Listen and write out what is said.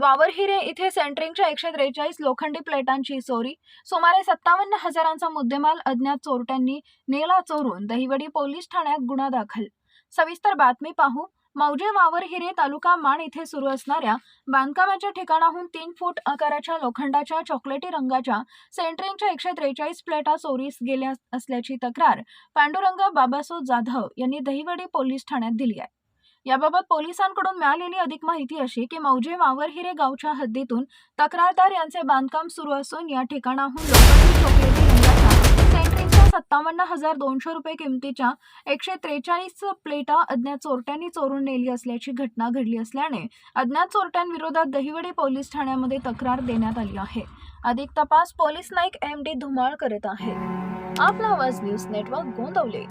वावरहिरे इथे सेंट्रिंगच्या एकशे त्रेचाळीस लोखंडी प्लेटांची चोरी. सुमारे सत्तावन्न हजारांचा मुद्देमाल अज्ञात चोरट्यांनी नेला चोरून. दहिवडी पोलीस ठाण्यात गुन्हा दाखल. सविस्तर बातमी पाहू. मौजे वावरहिरे तालुका माण इथे सुरू असणाऱ्या बांधकामाच्या ठिकाणाहून तीन फूट आकाराच्या लोखंडाच्या चॉकलेटी रंगाच्या सेंट्रिंगच्या एकशे त्रेचाळीस प्लेटा चोरीस गेल्या असल्याची तक्रार पांडुरंग बाबासो जाधव यांनी दहिवडी पोलीस ठाण्यात दिली आहे. याबाबत पोलिसांकडून मिळालेली अधिक माहिती अशी की मौजे वावरहिरे गावच्या हद्दीतून तक्रारदार यांचे बांधकाम सुरू असून या ठिकाणाहून लोखंडी चॉकलेटी रंगाच्या सेंट्रिंगच्या सत्तावन्न हजार दोनशे रुपये किमतीच्या एकशे त्रेचाळीस प्लेटा अज्ञात चोरट्यांनी चोरून नेली असल्याची घटना घडली असल्याने अज्ञात चोरट्यांविरोधात दहिवडी पोलीस ठाण्यामध्ये तक्रार देण्यात आली आहे. अधिक तपास police naik M D Dhumal करत आहेत. आपला आवाज न्यूज नेटवर्क गोंदवले.